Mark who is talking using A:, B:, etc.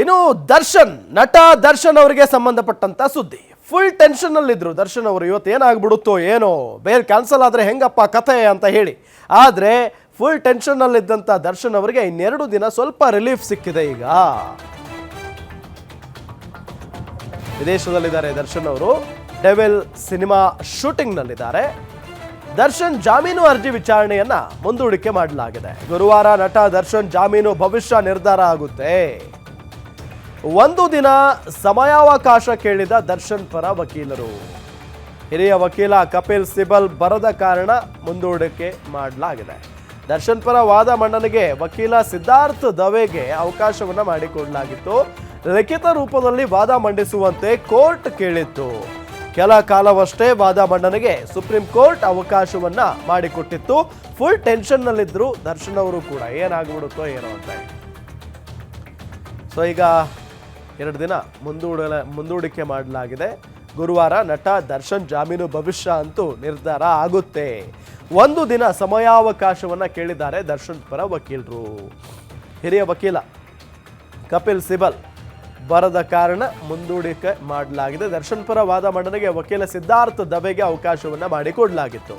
A: ಇನ್ನು ದರ್ಶನ್, ನಟ ದರ್ಶನ್ ಅವರಿಗೆ ಸಂಬಂಧಪಟ್ಟಂತ ಸುದ್ದಿ. ಫುಲ್ ಟೆನ್ಷನ್ ಅಲ್ಲಿದ್ರು ದರ್ಶನ್ ಅವರು. ಇವತ್ತು ಏನಾಗ್ಬಿಡುತ್ತೋ ಏನೋ, ಬೇರೆ ಕ್ಯಾನ್ಸಲ್ ಆದ್ರೆ ಹೆಂಗಪ್ಪ ಕಥೆ ಅಂತ ಹೇಳಿ. ಆದ್ರೆ ಫುಲ್ ಟೆನ್ಷನ್ ಅಲ್ಲಿದ್ದಂತ ದರ್ಶನ್ ಅವರಿಗೆ ಇನ್ನೆರಡು ದಿನ ಸ್ವಲ್ಪ ರಿಲೀಫ್ ಸಿಕ್ಕಿದೆ ಈಗ. ವಿದೇಶದಲ್ಲಿದ್ದಾರೆ ದರ್ಶನ್ ಅವರು. ಡೆವೆಲ್ ಸಿನಿಮಾ ಶೂಟಿಂಗ್ನಲ್ಲಿದ್ದಾರೆ ದರ್ಶನ್ ಜಾಮೀನು ಅರ್ಜಿ ವಿಚಾರಣೆಯನ್ನ ಮುಂದೂಡಿಕೆ ಮಾಡಲಾಗಿದೆ. ಗುರುವಾರ ನಟ ದರ್ಶನ್ ಜಾಮೀನು ಭವಿಷ್ಯ ನಿರ್ಧಾರ ಆಗುತ್ತೆ. ಒಂದು ದಿನ ಸಮಯಾವಕಾಶ ಕೇಳಿದ ದರ್ಶನ್ ಪರ ವಕೀಲರು. ಹಿರಿಯ ವಕೀಲ ಕಪಿಲ್ ಸಿಬಲ್ ಬರದ ಕಾರಣ ಮುಂದೂಡಿಕೆ ಮಾಡಲಾಗಿದೆ. ದರ್ಶನ್ ಪರ ವಾದ ಮಂಡನೆಗೆ ವಕೀಲ ಸಿದ್ಧಾರ್ಥ್ ದವೆಗೆ ಅವಕಾಶವನ್ನು ಮಾಡಿಕೊಡಲಾಗಿತ್ತು. ಲಿಖಿತ ರೂಪದಲ್ಲಿ ವಾದ ಮಂಡಿಸುವಂತೆ ಕೋರ್ಟ್ ಕೇಳಿತ್ತು. ಕೆಲ ಕಾಲವಷ್ಟೇ ವಾದ ಮಂಡನೆಗೆ ಸುಪ್ರೀಂ ಕೋರ್ಟ್ ಅವಕಾಶವನ್ನ ಮಾಡಿಕೊಟ್ಟಿತ್ತು. ಫುಲ್ ಟೆನ್ಷನ್ನಲ್ಲಿದ್ದರು ದರ್ಶನ್ ಅವರು ಕೂಡ ಏನಾಗ್ಬಿಡುತ್ತೋ ಏನೋ ಅಂತ ಸೊ ಈಗ ಎರಡು ದಿನ ಮುಂದೂಡಲ ಮುಂದೂಡಿಕೆ ಮಾಡಲಾಗಿದೆ. ಗುರುವಾರ ನಟ ದರ್ಶನ್ ಜಾಮೀನು ಭವಿಷ್ಯ ಅಂತೂ ನಿರ್ಧಾರ ಆಗುತ್ತೆ. ಒಂದು ದಿನ ಸಮಯಾವಕಾಶವನ್ನ ಕೇಳಿದ್ದಾರೆ ದರ್ಶನ್ ಪರ ವಕೀಲರು. ಹಿರಿಯ ವಕೀಲ ಕಪಿಲ್ ಸಿಬಲ್ ಬರದ ಕಾರಣ ಮುಂದೂಡಿಕೆ ಮಾಡಲಾಗಿದೆ. ದರ್ಶನ್ ಪರ ವಾದ ಮಂಡನೆಗೆ ವಕೀಲ ಸಿದ್ಧಾರ್ಥ ದಬೆಗೆ ಅವಕಾಶವನ್ನ ಮಾಡಿಕೊಡಲಾಗಿತ್ತು.